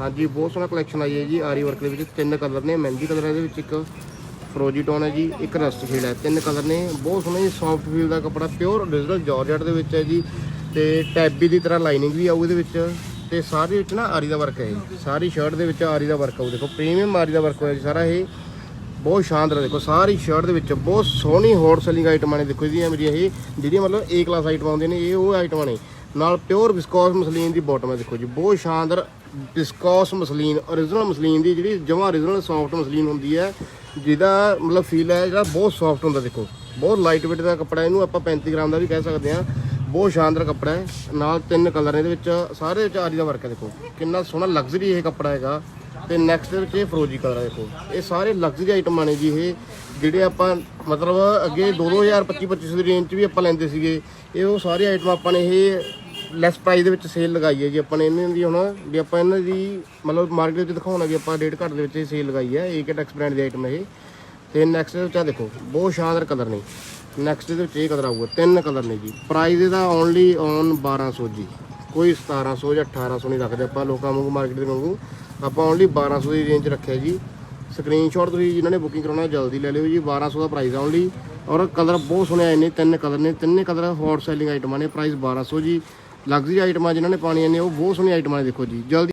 ਹਾਂਜੀ, ਬਹੁਤ ਸੋਹਣਾ ਕਲੈਕਸ਼ਨ ਆਈ ਹੈ ਜੀ, ਆਰੀ ਵਰਕ ਦੇ ਵਿੱਚ ਤਿੰਨ ਕਲਰ ਨੇ, ਮਹਿੰਦੀ ਕਲਰ ਹੈ ਇਹਦੇ ਵਿੱਚ ਇੱਕ ਫਰੋਜੀ ਟੋਨ ਹੈ ਜੀ, ਇੱਕ ਰਸਟ ਫੀਲ ਹੈ, ਤਿੰਨ ਕਲਰ ਨੇ, ਬਹੁਤ ਸੋਹਣਾ ਜੀ ਸੌਫਟ ਫੀਲ ਦਾ ਕੱਪੜਾ ਪਿਓਰ ਓਰੀਜਨਲ ਜਾਰਜਟ ਦੇ ਵਿੱਚ ਹੈ ਜੀ, ਤੇ ਟੈਬੀ ਦੀ ਤਰ੍ਹਾਂ ਲਾਈਨਿੰਗ ਵੀ ਆਊ ਇਹਦੇ ਵਿੱਚ, ਤੇ ਸਾਰੇ ਵਿੱਚ ਨਾ ਆਰੀ ਦਾ ਵਰਕ ਹੈ ਜੀ, ਸਾਰੀ ਸ਼ਰਟ ਦੇ ਵਿੱਚ ਆਰੀ ਦਾ ਵਰਕ ਆਊ, ਦੇਖੋ ਪ੍ਰੀਮੀਅਮ ਆਰੀ ਦਾ ਵਰਕ ਹੋਇਆ ਜੀ ਸਾਰਾ ਇਹ, ਬਹੁਤ ਸ਼ਾਨਦਾਰ ਦੇਖੋ ਸਾਰੀ ਸ਼ਰਟ ਦੇ ਵਿੱਚ ਬਹੁਤ ਸੋਹਣੀ ਹੌਟ ਸੈਲਿੰਗ ਆਈਟਮਾਂ ਨੇ ਦੇਖੋ ਇਹਦੀਆਂ ਮੇਰੀਆਂ ਇਹ, ਜਿਹੜੀਆਂ ਮਤਲਬ ਏ ਕਲਾਸ ਆਈਟਮਾਂ ਹੁੰਦੀਆਂ ਨੇ, ਇਹ ਉਹ ਆਈਟਮਾਂ ਨੇ ਨਾਲ ਪਿਓਰ ਵਿਸਕੋਸ ਮਸਲੀਨ ਦੀ ਬਾਟਮ ਹੈ ਦੇਖੋ ਜੀ, ਬਹੁਤ ਸ਼ਾਨਦਾਰ ਵਿਸਕੋਸ ਮਸਲੀਨ origignal ਮਸਲੀਨ ਦੀ ਜਿਹੜੀ ਜਮਾ origignal ਸੌਫਟ ਮਸਲੀਨ ਹੁੰਦੀ ਹੈ, ਜਿਹਦਾ ਮਤਲਬ ਫੀਲ ਹੈ ਜਿਹੜਾ ਬਹੁਤ ਸੌਫਟ ਹੁੰਦਾ ਦੇਖੋ। ਬਹੁਤ ਲਾਈਟ ਵੇਟ ਦਾ ਕੱਪੜਾ ਇਹਨੂੰ ਆਪਾਂ 35 ਗ੍ਰਾਮ ਦਾ ਵੀ ਕਹਿ ਸਕਦੇ ਹਾਂ। ਬਹੁਤ ਸ਼ਾਨਦਾਰ ਕੱਪੜਾ ਹੈ, ਨਾਲ ਤਿੰਨ ਕਲਰ ਨੇ ਇਹਦੇ ਵਿੱਚ, ਸਾਰੇ ਵਿੱਚ ਆਰੀ ਦਾ ਵਰਕ ਹੈ ਦੇਖੋ। ਕਿੰਨਾ ਸੋਹਣਾ ਲਗਜ਼ਰੀ ਇਹ ਕੱਪੜਾ ਹੈਗਾ। ਤੇ ਨੈਕਸਟ ਦੇ ਵਿੱਚ ਇਹ ਫਰੋਜੀ ਕਲਰ ਹੈ ਦੇਖੋ। ਇਹ ਸਾਰੇ ਲਗਜ਼ਰੀ ਆਈਟਮਾਂ ਨੇ ਜੀ ਇਹ, ਜਿਹੜੇ ਆਪਾਂ ਮਤਲਬ ਅੱਗੇ 2000 25 2500 ਦੀ ਰੇਂਜ 'ਚ ਵੀ ਆਪਾਂ ਲੈਂਦੇ ਸੀਗੇ। ਇਹ ਉਹ ਸਾਰੀ ਆਈਟਮਾਂ ਆਪਾਂ ਨੇ ਇਹ ਲੈਸ ਪ੍ਰਾਈਸ ਦੇ ਵਿੱਚ ਸੇਲ ਲਗਾਈ ਹੈ ਜੀ। ਆਪਾਂ ਨੇ ਇਹਨਾਂ ਦੀ ਹੁਣ ਵੀ ਆਪਾਂ ਇਹਨਾਂ ਦੀ ਮਤਲਬ ਮਾਰਕੀਟ ਵਿੱਚ ਦਿਖਾਉਣਾ ਵੀ ਆਪਾਂ ਰੇਟ ਘੱਟ ਦੇ ਵਿੱਚ ਇਹ ਸੇਲ ਲਗਾਈ ਹੈ। ਏਕੇ ਟੈਕਸ ਬ੍ਰਾਂਡ ਦੀ ਆਈਟਮ ਇਹ। ਤੇ ਨੈਕਸਟ ਦੇ ਵਿੱਚ ਆ ਦੇਖੋ, ਬਹੁਤ ਸ਼ਾਨਦਾਰ ਕਲਰ ਨੇ। ਨੈਕਸਟ ਦੇ ਵਿੱਚ ਇਹ ਕਲਰ ਆਊਗਾ, ਤਿੰਨ ਕਲਰ ਨੇ ਜੀ। ਪ੍ਰਾਈਸ ਇਹਦਾ ਓਨਲੀ ਔਨ 1200 ਜੀ। ਕੋਈ 1700 ਜਾਂ 1800 ਨਹੀਂ ਰੱਖਦੇ ਆਪਾਂ, ਲੋਕਾਂ ਵਾਂਗੂ ਮਾਰਕੀਟ ਦੇ ਵਾਂਗੂ। ਆਪਾਂ ਓਨਲੀ 1200 ਦੀ ਰੇਂਜ ਰੱਖਿਆ ਜੀ। ਸਕਰੀਨਸ਼ਾਟ ਤੁਸੀਂ ਜਿਨ੍ਹਾਂ ਨੇ ਬੁਕਿੰਗ ਕਰਾਉਣਾ, ਜਲਦੀ ਲੈ ਲਿਓ ਜੀ। 1200 ਦਾ ਪ੍ਰਾਈਸ ਆ ਓਨਲੀ ਔਰ ਕਲਰ ਬਹੁਤ ਸੋਹਣੇ ਆਏ ਨੇ, ਤਿੰਨ ਕਲਰ ਨੇ। ਤਿੰਨੇ ਕਲਰ ਹੌਟ ਸੈਲਿੰਗ ਆਈਟਮਾਂ ਨੇ। ਪ੍ਰਾਈਸ 1200 ਜੀ। ਲਗਜ਼ਰੀ ਆਈਟਮਾਂ ਜਿਨ੍ਹਾਂ ਨੇ ਪਾਣੀਆਂ ਨੇ ਉਹ ਬਹੁਤ ਸੋਹਣੀਆਂ ਆਈਟਮਾਂ ਨੇ ਦੇਖੋ ਜੀ। ਜਲਦੀ